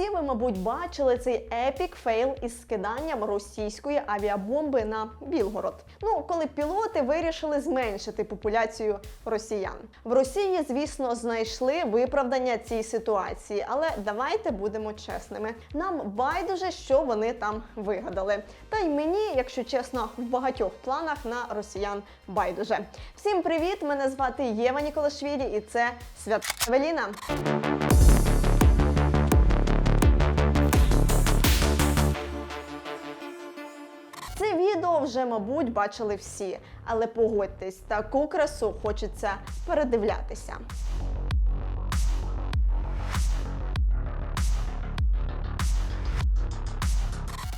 Всі ви, мабуть, бачили цей епік фейл із скиданням російської авіабомби на Білгород. Ну, коли пілоти вирішили зменшити популяцію росіян. В Росії, звісно, знайшли виправдання цій ситуації, але давайте будемо чесними. Нам байдуже, що вони там вигадали. Та й мені, якщо чесно, в багатьох планах на росіян байдуже. Всім привіт! Мене звати Єва Ніколашвілі, і це Свята Евеліна. Відео вже, мабуть, бачили всі, але погодьтесь, таку красу хочеться передивлятися.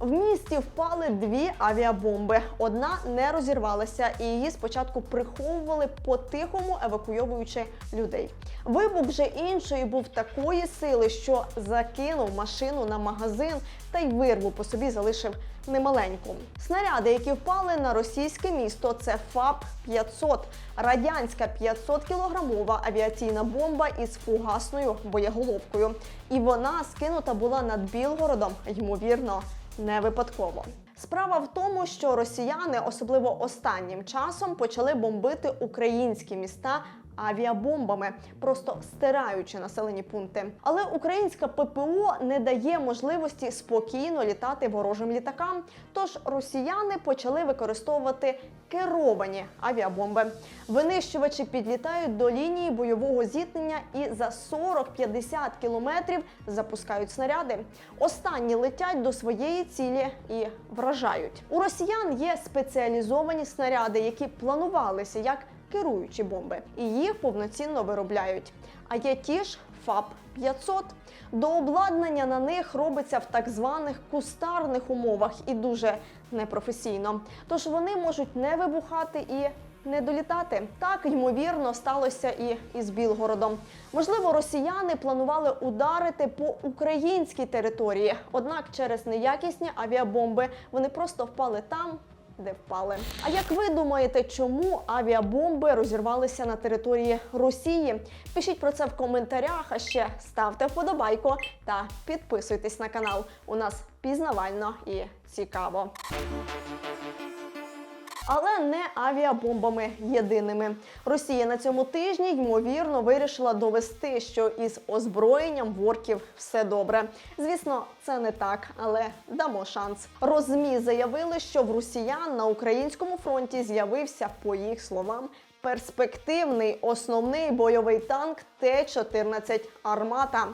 В місті впали дві авіабомби. Одна не розірвалася, і її спочатку приховували по-тихому, евакуйовуючи людей. Вибух же іншої був такої сили, що закинув машину на магазин та й вирву по собі залишив немаленьку. Снаряди, які впали на російське місто, це ФАП 500 радянська 500 кілограмова авіаційна бомба із фугасною боєголовкою. І вона скинута була над Білгородом, ймовірно, не випадково. Справа в тому, що росіяни, особливо останнім часом, почали бомбити українські міста. Авіабомбами, просто стираючи населені пункти. Але українська ППО не дає можливості спокійно літати ворожим літакам. Тож росіяни почали використовувати керовані авіабомби. Винищувачі підлітають до лінії бойового зіткнення і за 40-50 кілометрів запускають снаряди. Останні летять до своєї цілі і вражають. У росіян є спеціалізовані снаряди, які планувалися як керуючі бомби, і їх повноцінно виробляють. А є ті ж ФАП 500 До обладнання на них робиться в так званих кустарних умовах і дуже непрофесійно. Тож вони можуть не вибухати і не долітати. Так ймовірно сталося і із Білгородом. Можливо, росіяни планували ударити по українській території, однак через неякісні авіабомби вони просто впали там, де впали. А як ви думаєте, чому авіабомби розірвалися на території Росії? Пишіть про це в коментарях, а ще ставте вподобайку та підписуйтесь на канал. У нас пізнавально і цікаво. Але не авіабомбами єдиними. Росія на цьому тижні ймовірно вирішила довести, що із озброєнням ворків все добре. Звісно, це не так, але дамо шанс. Розмі заявили, що в росіян на українському фронті з'явився, по їх словам, перспективний основний бойовий танк Т-14 Армата.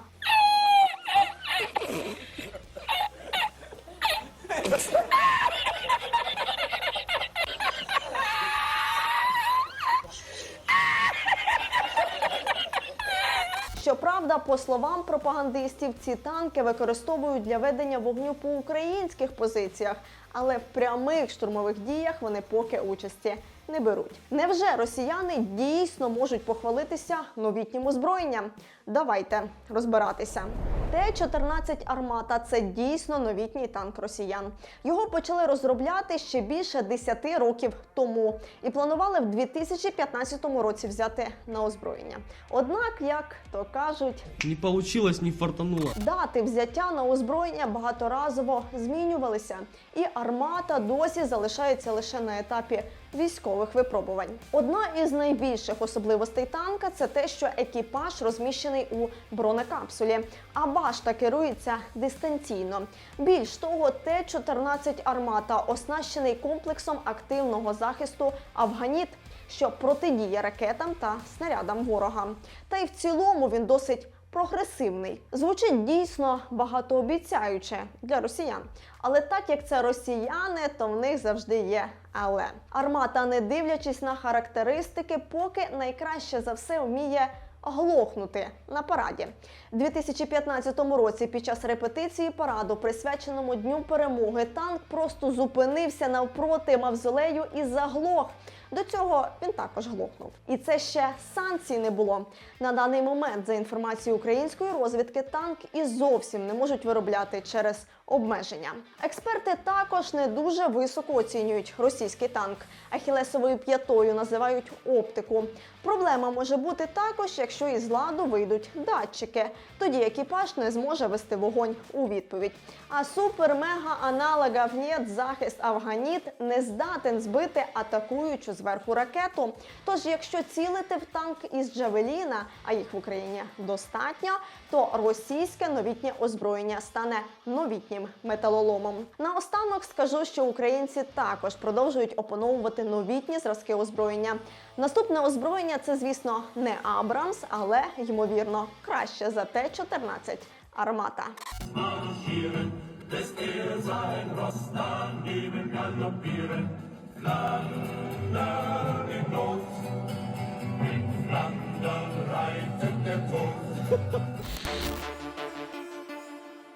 По словам пропагандистів, ці танки використовують для ведення вогню по українських позиціях, але в прямих штурмових діях вони поки участі не беруть. Невже росіяни дійсно можуть похвалитися новітнім озброєнням? Давайте розбиратися. Т-14 Армата це дійсно новітній танк росіян. Його почали розробляти ще більше 10 років тому і планували в 2015 році взяти на озброєння. Однак, як то кажуть, Не получилось, не фартануло. Дати взяття на озброєння багаторазово змінювалися, і армата досі залишається лише на етапі військових випробувань. Одна із найбільших особливостей танка це те, що екіпаж розміщений у бронекапсулі, а башта керується дистанційно. Більш того, Т-14 армата оснащений комплексом активного захисту Афганіт що протидіє ракетам та снарядам ворога. Та й в цілому він досить прогресивний. Звучить дійсно багатообіцяюче для росіян. Але так як це росіяни, то в них завжди є але. Армата, не дивлячись на характеристики, поки найкраще за все вміє глохнути на параді. У 2015 році під час репетиції параду, присвяченому Дню перемоги, танк просто зупинився навпроти мавзолею і заглох. До цього він також глохнув. І це ще санкцій не було. На даний момент, за інформацією української розвідки, танк і зовсім не можуть виробляти через обмеження. Експерти також не дуже високо оцінюють російський танк. Ахілесовою п'ятою називають оптику. Проблема може бути також, якщо із ладу вийдуть датчики. Тоді екіпаж не зможе вести вогонь у відповідь. А супер-мега аналога ВНЕТ захист Афганіт не здатен збити атакуючу зверху ракету. Тож, якщо цілити в танк із Джавеліна, а їх в Україні достатньо, то російське новітнє озброєння стане новітнім металоломом. Наостанок скажу, що українці також продовжують опановувати новітні зразки озброєння. Наступне озброєння це, звісно, не Абрамс, але ймовірно краще за Т-14 Армата. des er sein Ross daneben galoppieren. Länder im Not, miteinander reitet der Tod.